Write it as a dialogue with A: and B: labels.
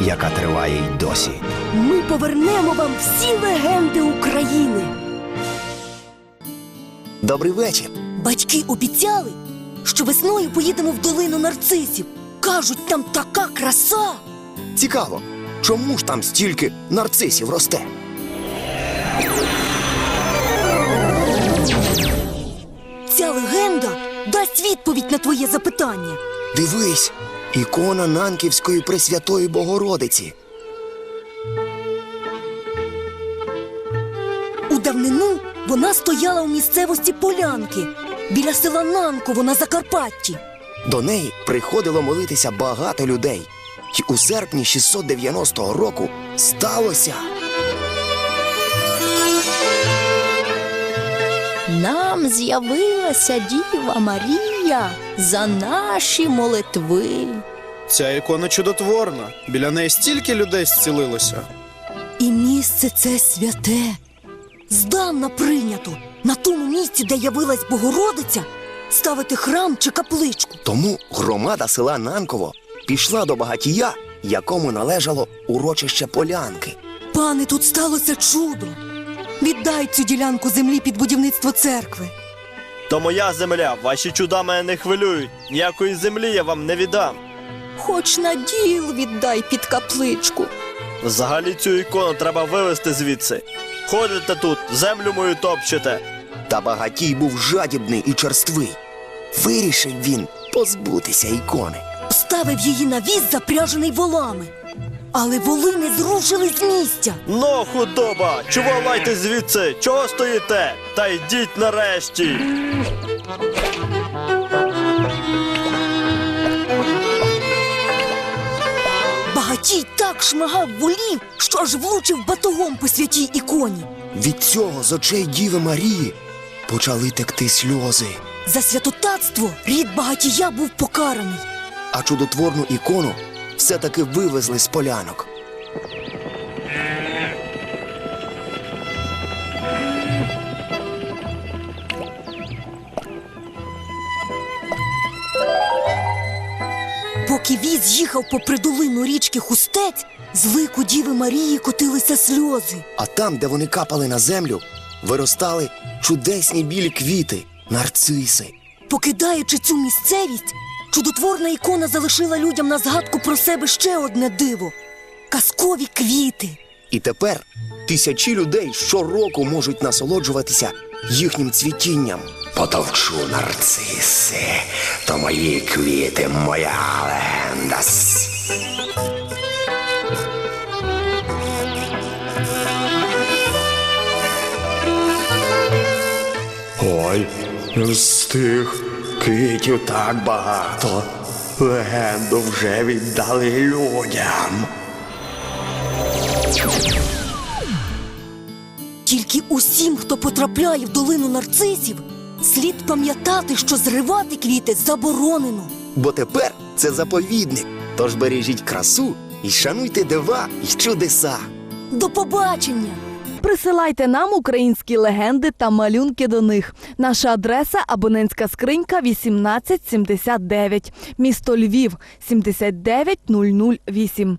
A: яка триває й досі.
B: Ми повернемо вам всі легенди України.
A: Добрий вечір.
B: Батьки обіцяли, що весною поїдемо в долину нарцисів. Кажуть, там така краса.
A: Цікаво, чому ж там стільки нарцисів росте?
B: Ця легенда дасть відповідь на твоє запитання.
A: Дивись, ікона Нанківської Пресвятої Богородиці.
B: У давнину вона стояла у місцевості Полянки біля села Нанково на Закарпатті.
A: До неї приходило молитися багато людей. І у серпні 690 року сталося.
B: Нам з'явилася Діва Марія за наші молитви.
C: Ця ікона чудотворна. Біля неї стільки людей зцілилося.
B: І місце це святе. Здавна прийнято на тому місці, де явилась Богородиця, ставити храм чи капличку.
A: Тому громада села Нанково пішла до багатія, якому належало урочище Полянки.
B: Пане, тут сталося чудо. Віддай цю ділянку землі під будівництво церкви.
D: То моя земля, ваші чуда мене не хвилюють. Ніякої землі я вам не віддам.
B: Хоч на діл віддай під капличку.
D: Взагалі цю ікону треба вивезти звідси. Ходите тут, землю мою топчете.
A: Та багатій був жадібний і черствий. Вирішив він позбутися ікони.
B: Ставив її на віз, запряжений волами. Але воли не зрушили з місця.
D: Ну, худоба! Чого лайте звідси? Чого стоїте? Та йдіть нарешті.
B: Багатій так шмагав волів, що аж влучив батогом по святій іконі.
A: Від цього з очей Діви Марії почали текти сльози,
B: За святотатство рід багатія був покараний.
A: а чудотворну ікону все-таки вивезли з полянок.
B: Поки віз їхав попри долину річки Хустець, з лику Діви Марії котилися сльози.
A: А там, де вони капали на землю, виростали чудесні білі квіти, нарциси.
B: Покидаючи цю місцевість, чудотворна ікона залишила людям на згадку про себе ще одне диво казкові квіти.
A: І тепер тисячі людей щороку можуть насолоджуватися їхнім цвітінням. Потовчу нарциси, то мої квіти, моя легенда. Ой, з тих квітів так багато. Легенду вже віддали людям.
B: Тільки усім, хто потрапляє в долину нарцисів, слід пам'ятати, що зривати квіти заборонено.
A: Бо тепер це заповідник. Тож бережіть красу і шануйте дива і чудеса.
B: До побачення!
E: Присилайте нам українські легенди та малюнки до них. Наша адреса абонентська скринька 1879, місто Львів 79008.